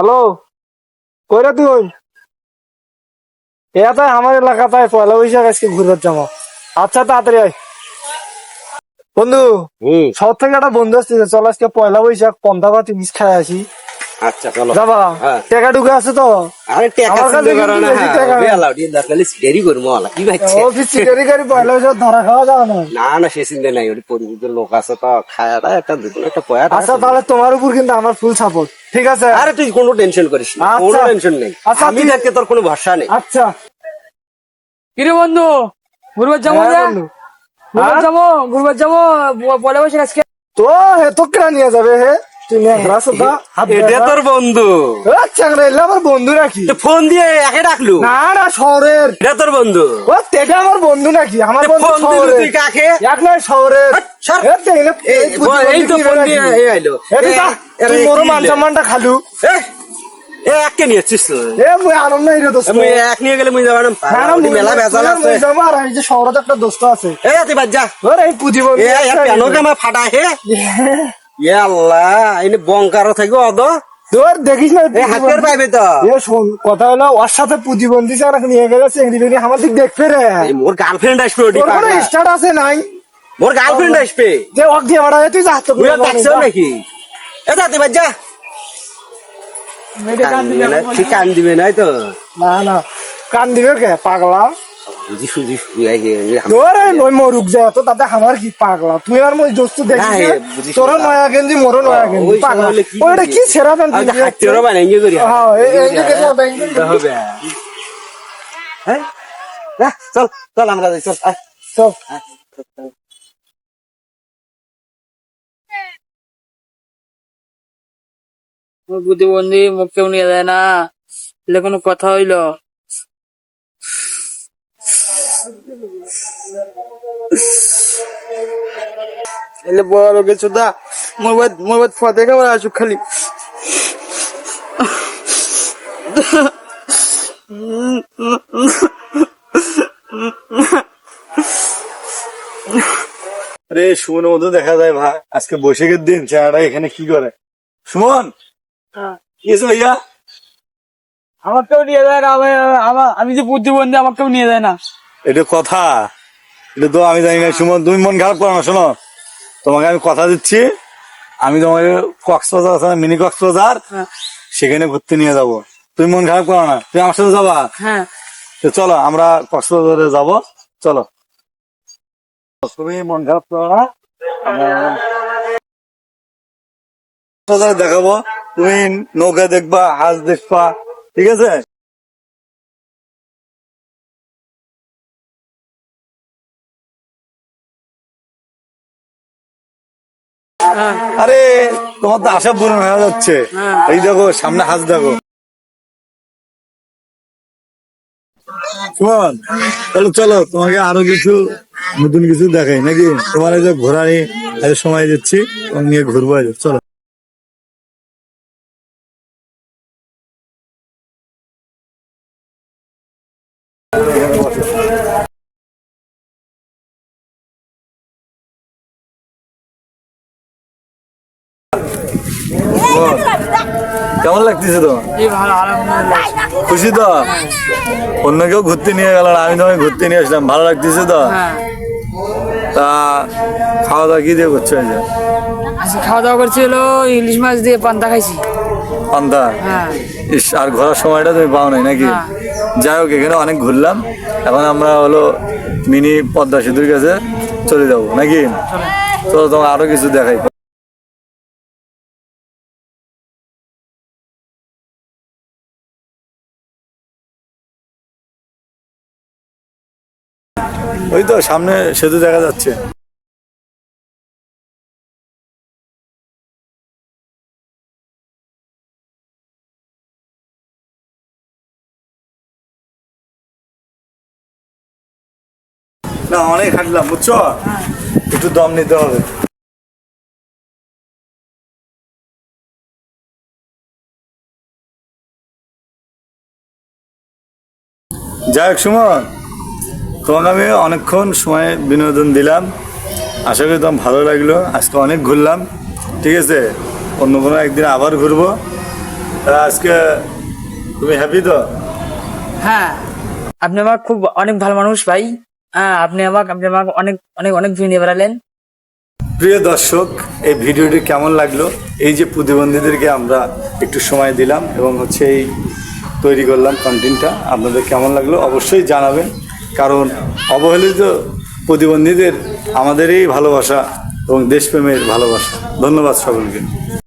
Hello? কইরা তুই? এটা আমার এলাকাটায় পয়লা বৈশাখ আজকে ঘুরবার যাব আচ্ছা তাড়াতাড়ি আয়। বন্ধু শহর সব থেকে একটা বন্ধু আসছে চল আজকে পয়লা বৈশাখ পন্থা বা জিনিস খাই আসি। আচ্ছা চলো। যাবা? হ্যাঁ। টাকা ঢুকে আছে তো? আরে টেকা চিন্তা করো না বেশি টাকা নেই। বেলা দিয়ে দরকার দেরি করব আলা কি ভাবছে অফিস চিকারি গাড়ি পয়লা বৈশাখ ধরা খাওয়া যাবে না। না না সে চিন্তা নাই ওটি পরিচিত লোক আছে তো খায়াটা একটা দুটো একটা পয়া আচ্ছা তাহলে তোমার উপর কিন্তু আমার ফুল সাপোর্ট ঠিক আছে? আরে তুই কোনো টেনশন করিস না আচ্ছা। কোনো টেনশন নেই। আচ্ছা, আমি তুই- থাকতে তোর কোনো ভরসা নেই। আচ্ছা। কিরে বন্ধু ঘুরবার যাব হ্যাঁ, রে? বন্ধু। ঘুরবার হ্যাঁ? যাব ঘুরবার যাব ব- পয়লা বৈশাখ আজকে। তো হে তো কেনা নিয়ে যাবে হে? তুই নেংরা এটা তোর বন্ধু। এ, চ্যাংড়া এলে আমার বন্ধু নাকি? ফোন দিয়ে একে ডাকলু। না না শহরের। এটা তোর বন্ধু। ও তেটা আমার বন্ধু নাকি? আমার ফোন দিলু তুই কাকে? এক নয় শহরের। এ, এই, তো ফোন দিয়ে? আইলো। এ, এ, এ, মোর মান সম্মানটা খালু। এ, এ এ মুই আনন্দ নাই রে দোস্ত। মুই এক নিয়ে গেলে মুই না, মুই- মেলা বেজাল আছে মুই যাব আর এই যে শহরে একটা দোস্ত আছে। এ তুই বাদ যা। ওর এই এ এ কেন জামা ফাটা হে? এ আল্লাহ এনে বংকারও থাকবে অদ। তোর দেখিস না হাতের পাইবে তো। এ শোন কথা হলো ওর সাথে চারা নিয়ে গেলে চেংড়ি আমার দিক দেখবে রে। মোর গার্লফ্রেন্ড আসবে ওটি। স্টার্ট আছে নাই? মোর গার্লফ্রেন্ড আসবে। যে দিয়ে বাড়া তুই যা তো তুই দেখছ নাকি? এ যা। কান দিবে না, কান দিবে নাই তো। না না। কান দিবে কে পাগলা? বুঝি সুজি সুজি আই গে নই মরুক যায় তো আমার কি পাগলা? তুই আর মই দোস্ত দেখিস না, না? এ বুঝিস তোর নয়া গেঞ্জি মোর নয়া গেঞ্জি পাগলা। সময় হলে কি ওইটা কি সেরা প্যান্ট আমি হাতে ওরা বানাই ইয়ে করি হ্যাঁ এই এই যে কেটে ব্যাংক হবে। হ্যাঁ চল চল আমরা যাই চল আয়। সব আমার মুখ কেউ নিয়ে যায় না? এলে কোনো কথা হইল। ফতে খাবার আসুক খালি। আরে সুমন মতো দেখা যায় ভাই। আজকে বৈশাখের দিন চেহারা এখানে কি করে? সুমন? কি হয়েছে ভাইয়া? আমাকেও নিয়ে যায় না আমি আমার আমি যে প্রতিবন্ধী আমাকেও নিয়ে যায় না। এটা কথা। এটা তো আমি জানি না সুমন তুমি মন খারাপ করো না শোনো। তোমাকে আমি কথা দিচ্ছি। আমি তোমাকে কক্সবাজার আছে মিনি কক্সবাজার হ্যাঁ। সেখানে ঘুরতে নিয়ে যাব। তুমি মন খারাপ করো না তুমি আমার সাথে যাবা? হ্যাঁ। তো চলো আমরা কক্সবাজারে যাব। চলো। তুমি মন খারাপ করো না দেখাবো। তুমি নৌকা দেখবা হাঁস দেখবা ঠিক আছে? আরে তোমার তো আশা পূরণ হয়ে যাচ্ছে। হ্যাঁ। এই দেখো সামনে হাস দেখো। শোন তাহলে চলো তোমাকে আরও কিছু নতুন কিছু দেখাই নাকি? তোমার এই যে ঘোরানি সময় দিচ্ছি নিয়ে ঘুরবো চলো। লাগতেছে তোমার এই ভালো আলহামদুলিল্লাহ। খুশি তো? অন্য কেউ ঘুরতে নিয়ে গেল না আমি তোমাকে ঘুরতে নিয়ে আসলাম ভালো লাগতেছে তো? হ্যাঁ। তা খাওয়া দাওয়া কি দিয়ে করছ খাওয়া দাওয়া করছিল ইলিশ মাছ দিয়ে পান্তা খাইছি। পান্তা? হ্যাঁ। ইস আর ঘোরার সময়টা তুমি পাও নাই নাকি? হ্যাঁ। যাই হোক এখানে অনেক ঘুরলাম। এখন আমরা হলো মিনি পদ্মা সেতুর কাছে চলে যাব নাকি? তো তোমার আরও কিছু দেখাই। ওই তো সামনে সেতু দেখা যাচ্ছে। না অনেক হাঁটলাম বুঝছ? একটু দম নিতে হবে। যাই হোক সুমন। তোমাকে আমি অনেকক্ষণ সময় বিনোদন দিলাম। আশা করি তোমার ভালো লাগল। আজকে অনেক ঘুরলাম। ঠিক আছে? অন্য কোনো একদিন আবার ঘুরবো। আজকে তুমি হ্যাপি তো? হ্যাঁ। আপনি আমার খুব অনেক ভালো মানুষ ভাই। হ্যাঁ আপনি আমাকে আপনি আমাকে অনেক অনেক অনেক ভিউ নিয়ে বেড়ালেন। প্রিয় দর্শক এই ভিডিওটি কেমন লাগল? এই যে প্রতিবন্ধীদেরকে আমরা একটু সময় দিলাম এবং হচ্ছে এই তৈরি করলাম কন্টেন্টটা আপনাদের কেমন লাগল? অবশ্যই জানাবেন। কারণ অবহেলিত প্রতিবন্ধীদের আমাদেরই ভালোবাসা এবং দেশপ্রেমের ভালোবাসা। ধন্যবাদ সকলকে।